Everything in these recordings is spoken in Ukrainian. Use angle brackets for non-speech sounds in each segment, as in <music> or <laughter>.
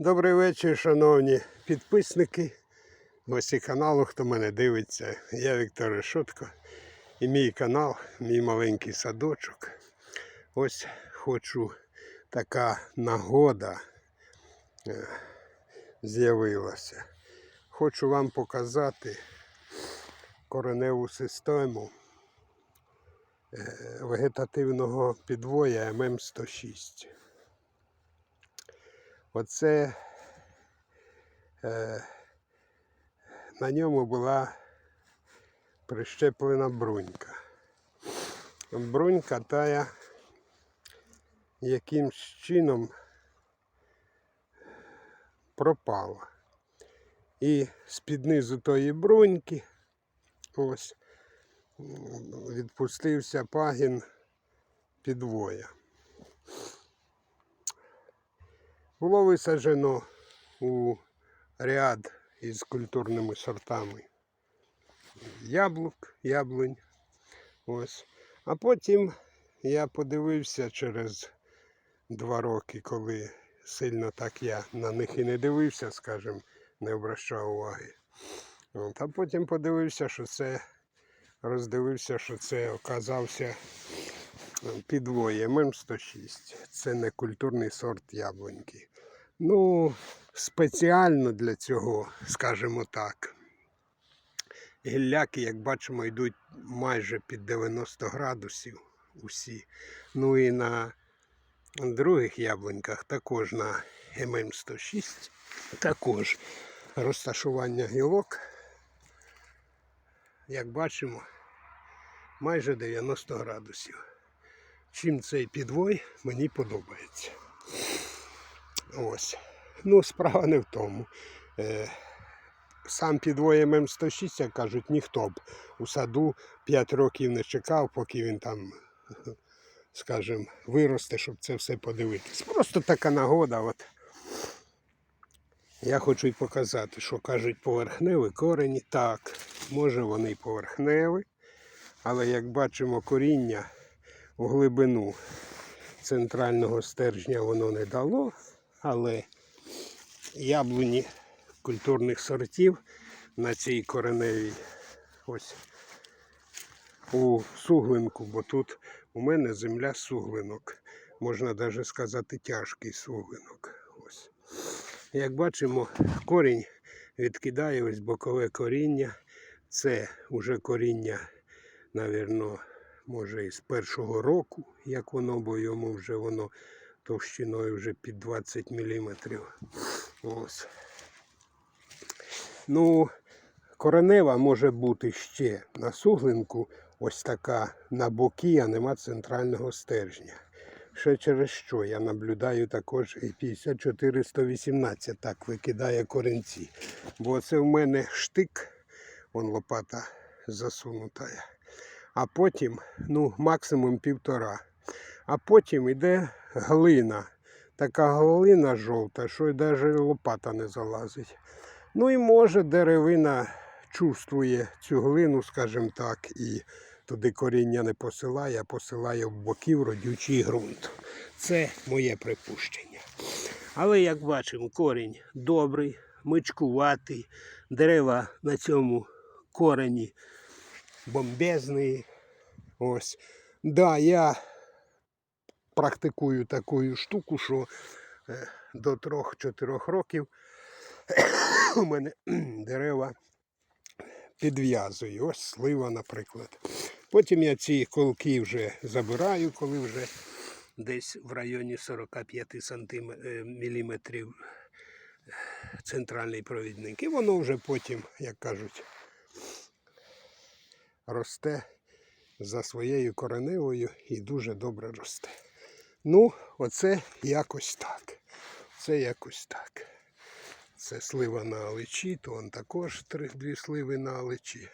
Добрий вечір, шановні підписники, гості каналу, хто мене дивиться. Я Віктор Решотко і мій канал, мій маленький садочок. Ось хочу така нагода е, з'явилася. Хочу вам показати кореневу систему е, вегетативного підвоя ММ106. Оце е, на ньому була прищеплена брунька. Брунька тая якимсь чином пропала. І з-під низу тої бруньки ось відпустився пагін підвоя. Було висаджено у ряд із культурними сортами яблук, яблунь. Ось. А потім я подивився через два роки, коли сильно так я на них і не дивився, скажімо, не обращав уваги. От. А потім подивився, що це, роздивився, що це оказався підвоє ММ106. Це не культурний сорт яблуньки. Ну, спеціально для цього, скажімо так. Гілляки, як бачимо, йдуть майже під 90 градусів усі. Ну і на других яблуньках також на ММ106 також розташування гілок. Як бачимо, майже 90 градусів. Чим цей підвой мені подобається. Ось. Ну, справа не в тому. Е, сам підвой ММ106, як кажуть, ніхто б у саду 5 років не чекав, поки він там, скажімо, виросте, щоб це все подивитись. Просто така нагода. От. Я хочу й показати, що кажуть поверхневі корені. Так, може вони поверхневі, але як бачимо, коріння у глибину центрального стержня воно не дало, але яблуні культурних сортів на цій кореневій ось у суглинку, бо тут у мене земля суглинок. Можна навіть сказати тяжкий суглинок. Ось. Як бачимо, корінь відкидає ось бокове коріння. Це вже коріння, навірно, може із першого року, як воно, бо йому вже воно товщиною вже під 20 мм. Ну, коренева може бути ще на суглинку, ось така на боки, а нема центрального стержня. Ще через що я наблюдаю також і 54-118 так викидає коренці. Бо це в мене штик, вон лопата засунута. А потім, ну, максимум півтора. А потім йде глина. Така глина жовта, що й навіть лопата не залазить. Ну і може деревина чувствує цю глину, скажімо так, і туди коріння не посилає, а посилає в боків родючий ґрунт. Це моє припущення. Але як бачимо, корінь добрий, мичкуватий, дерева на цьому корені бомбезні. Ось. Да, я практикую таку штуку, що е, до 3-4 років <coughs> у мене <coughs> дерева підв'язую. Ось слива, наприклад. Потім я ці колки вже забираю, коли вже десь в районі 45 сантим... е, міліметрів центральний провідник. І воно вже потім, як кажуть, росте за своєю кореневою і дуже добре росте. Ну, оце якось так. Це якось так. Це слива на аличі, то он також три, дві сливи на аличі.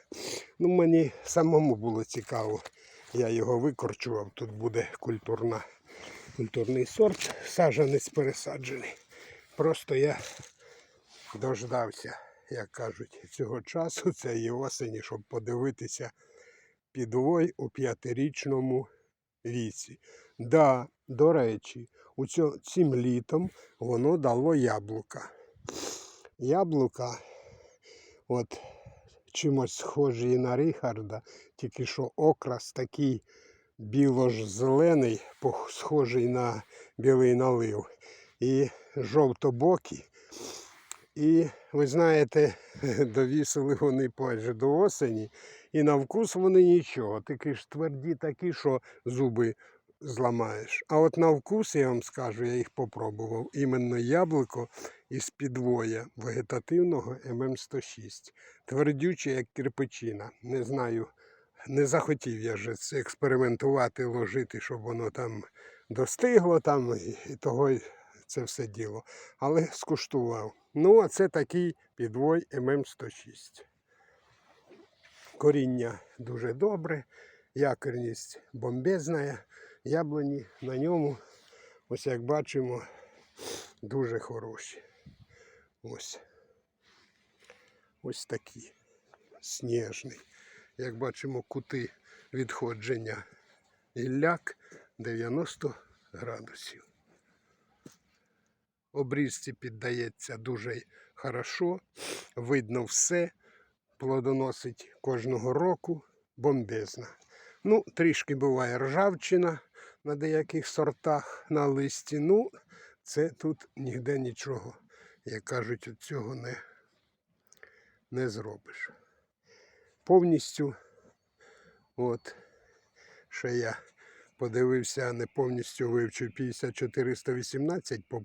Ну, мені самому було цікаво. Я його викорчував. Тут буде культурна, культурний сорт, саджанець пересаджений. Просто я дождався, як кажуть, цього часу, цієї осені, щоб подивитися підвой у п'ятирічному віці. Да, до речі, у цьо, цим літом воно дало яблука. Яблука, от чимось схожі на Рихарда, тільки що окрас такий біло-зелений, схожий на білий налив. І жовтобокі. І ви знаєте, <laughs> довісили вони майже до осені, і на вкус вони нічого. Такі ж тверді такі, що зуби зламаєш. А от на вкус, я вам скажу, я їх попробував. Іменно яблуко із підвоя вегетативного ММ106. Твердюче, як кирпичина. Не знаю, не захотів я це експериментувати, ложити, щоб воно там достигло там і, того це все діло. Але скуштував. Ну, а це такий підвой ММ106. Коріння дуже добре, якорність бомбезна, яблуні на ньому, ось як бачимо, дуже хороші. Ось. Ось такі. Сніжний. Як бачимо, кути відходження ілляк 90 градусів. Обрізці піддається дуже хорошо, видно все, плодоносить кожного року, бомбезна. Ну, трішки буває ржавчина на деяких сортах на листі. Ну, це тут ніде нічого, як кажуть, від цього не, не зробиш. Повністю, от, ще я подивився, не повністю вивчив 5418 по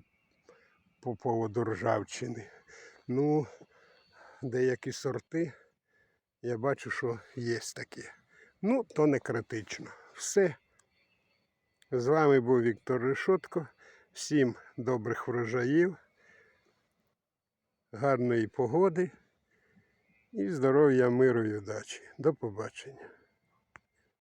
по поводу ржавчини. Ну, деякі сорти я бачу, що є таке. Ну, то не критично. Все. З вами був Віктор Решотко. Всім добрих врожаїв, гарної погоди і здоров'я, миру і удачі. До побачення.